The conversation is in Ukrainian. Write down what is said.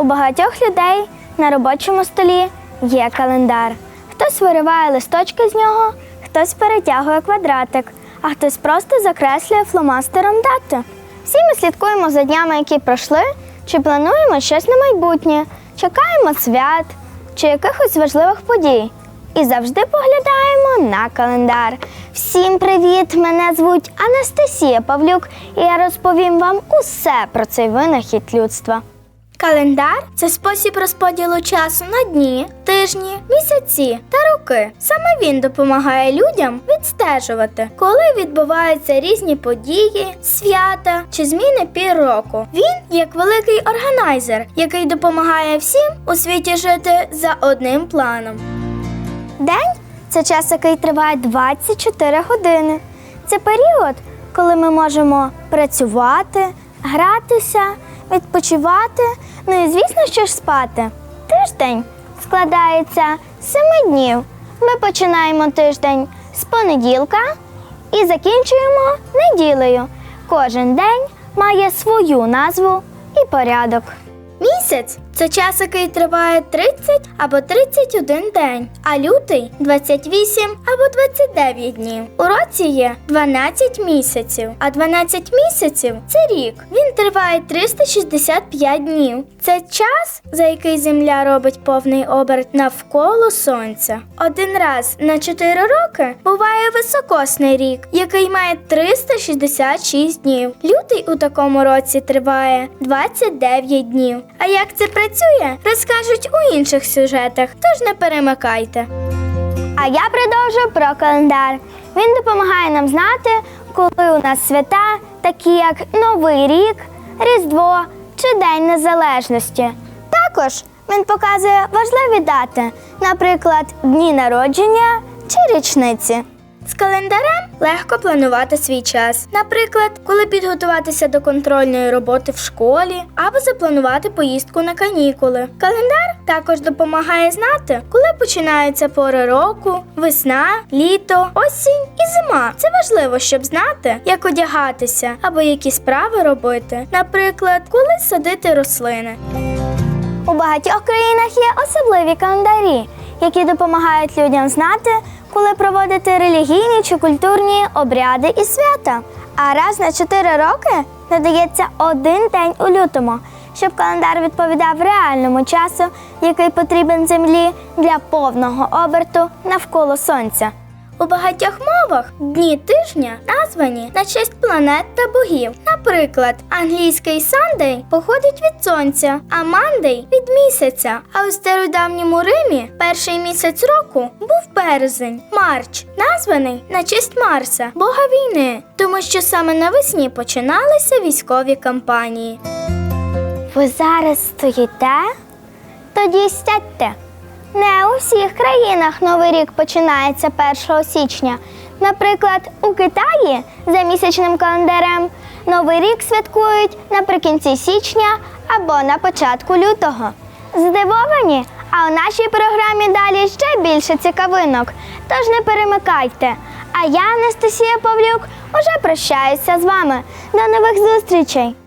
У багатьох людей на робочому столі є календар. Хтось вириває листочки з нього, хтось перетягує квадратик, а хтось просто закреслює фломастером дату. Всі ми слідкуємо за днями, які пройшли, чи плануємо щось на майбутнє, чекаємо свят чи якихось важливих подій. І завжди поглядаємо на календар. Всім привіт! Мене звуть Анастасія Павлюк, і я розповім вам усе про цей винахід людства. Календар це спосіб розподілу часу на дні, тижні, місяці та роки. Саме він допомагає людям відстежувати, коли відбуваються різні події, свята чи зміни пір року. Він як великий органайзер, який допомагає всім у світі жити за одним планом. День це час, який триває 24 години. Це період, коли ми можемо працювати, гратися, відпочивати, ну і звісно, що ж спати. Тиждень складається з семи днів. Ми починаємо тиждень з понеділка і закінчуємо неділею. Кожен день має свою назву і порядок. Місяць це час, який триває 30 або 31 день, а лютий 28 або 29 днів. У році є 12 місяців, а 12 місяців це рік. Він триває 365 днів. Це час, за який Земля робить повний оберт навколо Сонця. Один раз на 4 роки буває високосний рік, який має 366 днів. Лютий у такому році триває 29 днів. А як це працює, розкажуть у інших сюжетах, тож не перемикайте. А я продовжу про календар. Він допомагає нам знати, коли у нас свята, такі як Новий рік, Різдво чи День Незалежності. Також він показує важливі дати, наприклад, дні народження чи річниці. З календарем легко планувати свій час. Наприклад, коли підготуватися до контрольної роботи в школі або запланувати поїздку на канікули. Календар також допомагає знати, коли починаються пори року, весна, літо, осінь і зима. Це важливо, щоб знати, як одягатися або які справи робити. Наприклад, коли садити рослини. У багатьох країнах є особливі календарі, які допомагають людям знати, коли проводити релігійні чи культурні обряди і свята. А раз на 4 роки надається один день у лютому, щоб календар відповідав реальному часу, який потрібен землі для повного оберту навколо сонця. У багатьох мовах дні тижня названі на честь планет та богів. Наприклад, англійський Сандей походить від сонця, а Мандей від місяця. А у стародавньому Римі перший місяць року був березень, Марч, названий на честь Марса, бога війни, тому що саме навесні починалися військові кампанії. Ви зараз стоїте? Тоді сядьте. Не у всіх країнах Новий рік починається 1 січня. Наприклад, у Китаї за місячним календарем Новий рік святкують наприкінці січня або на початку лютого. Здивовані? А у нашій програмі далі ще більше цікавинок. Тож не перемикайте. А я, Анастасія Павлюк, уже прощаюся з вами. До нових зустрічей!